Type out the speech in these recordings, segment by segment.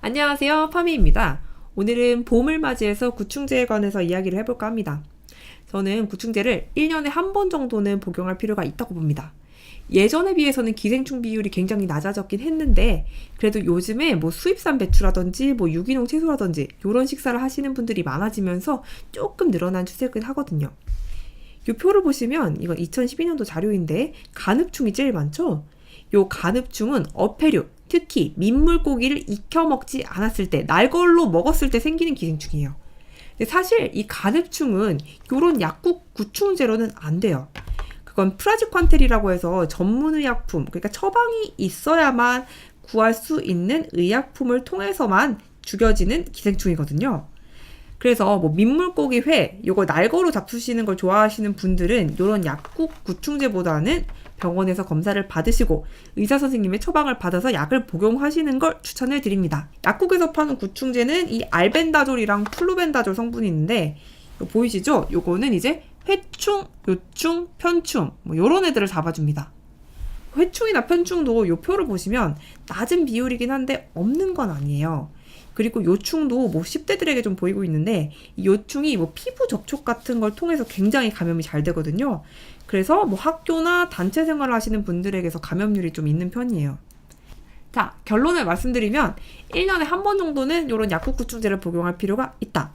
안녕하세요. 파미입니다. 오늘은 봄을 맞이해서 구충제에 관해서 이야기를 해볼까 합니다. 저는 구충제를 1년에 한 번 정도는 복용할 필요가 있다고 봅니다. 예전에 비해서는 기생충 비율이 굉장히 낮아졌긴 했는데 그래도 요즘에 뭐 수입산 배추라든지 뭐 유기농 채소라든지 이런 식사를 하시는 분들이 많아지면서 조금 늘어난 추세긴 하거든요. 이 표를 보시면 이건 2012년도 자료인데 간흡충이 제일 많죠? 요 간흡충은 어패류, 특히 민물고기를 익혀 먹지 않았을 때, 날걸로 먹었을 때 생기는 기생충이에요. 근데 사실 이 간흡충은 요런 약국 구충 제로는 안 돼요. 그건 프라지퀀텔이라고 해서 전문의약품, 그러니까 처방이 있어야만 구할 수 있는 의약품을 통해서만 죽여지는 기생충이거든요. 그래서 뭐 민물고기 회 요거 날거로 잡수시는 걸 좋아하시는 분들은 요런 약국 구충제보다는 병원에서 검사를 받으시고 의사 선생님의 처방을 받아서 약을 복용하시는 걸 추천을 드립니다. 약국에서 파는 구충제는 이 알벤다졸이랑 플루벤다졸 성분이 있는데 보이시죠? 요거는 이제 회충, 요충, 편충 뭐 요런 애들을 잡아줍니다. 회충이나 편충도 요 표를 보시면 낮은 비율이긴 한데 없는 건 아니에요. 그리고 요충도 뭐 10대들에게 좀 보이고 있는데 이 요충이 뭐 피부 접촉 같은 걸 통해서 굉장히 감염이 잘 되거든요. 그래서 뭐 학교나 단체 생활을 하시는 분들에게서 감염률이 좀 있는 편이에요. 자, 결론을 말씀드리면 1년에 한 번 정도는 이런 약국 구충제를 복용할 필요가 있다.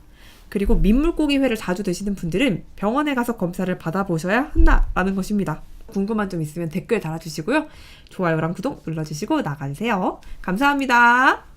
그리고 민물고기 회를 자주 드시는 분들은 병원에 가서 검사를 받아보셔야 한다라는 것입니다. 궁금한 점 있으면 댓글 달아주시고요. 좋아요랑 구독 눌러주시고 나가주세요. 감사합니다.